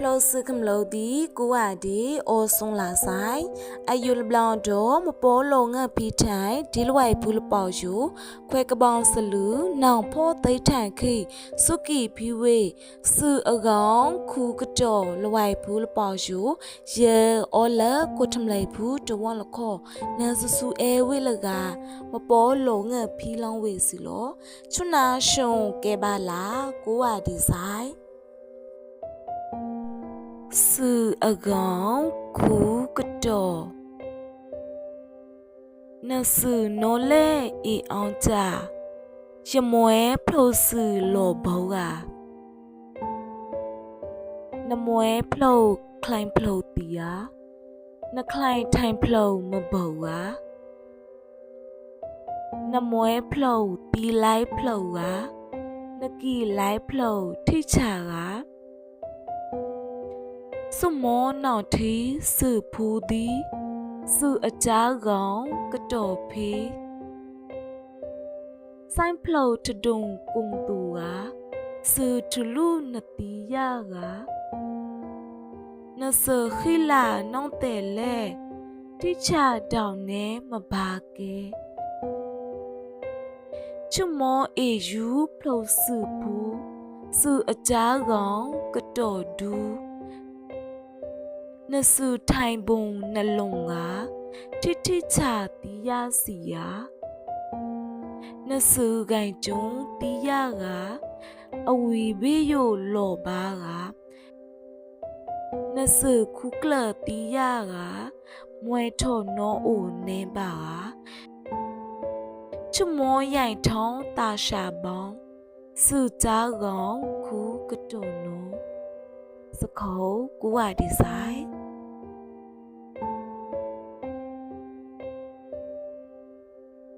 လောစကမလို့ဒီကိုဝဒီအောဆွန်လာဆိုင်အယူလဘလောင်တော့မပေါ်လုံငါဖီထိုင်ဒီလဝိုင်ဘူးလပေါယူခွဲကပောင်စလူနောင်ဖောသိထန်ခိစုကီဖီဝေစူအကောင်ခုကတော်လဝိုင်ဘူးလပေါယူယေအော်လာကိုထမလိုက်ဘူးတဝွန်လခောနန်ဆူဆူအဲဝေလကမပေါ်လုံငါဖီလောင်းဝေစီလောချွနာရှုံကဲပါလားကိုဝဒီဆိုင် สื่ออากงคูกระโดนสื่อโนเล่อีอองจาจะมวยพลูสื่อหลบาวานมวยพลูคลายพลูเตียนคลายไายพลูมาบาวานมวยพลูตีไล่พลูวะนกีไล่พลูที่ฉาวะ စမောနောက်ထီစုဖူသည်စုအချားကောင်ကတော်ဖေးဆိုင်ဖလောထဒုံကုံတူကစုထလူနတိယကနစခိလာနောင်းတယ်လေတိချတောင်နေမပါကဲချွမောအေယူဖလောစုဘူးစုအချားကောင်ကတော်ဒူး နစုထိုင်ပုံနှလုံးကထိထိချတီးရစီယာနစုကင်ကျုံတီးရကအဝီဘေးယိုလော်ပါကနစုခုကလတီးရကမွဲထော်နောအိုနေပါကချမောရိုင်ထောင်းတာရှာပေါင်းစုကြကောင်ခုကတုံနောစခေါကူဝဒီဆိုင်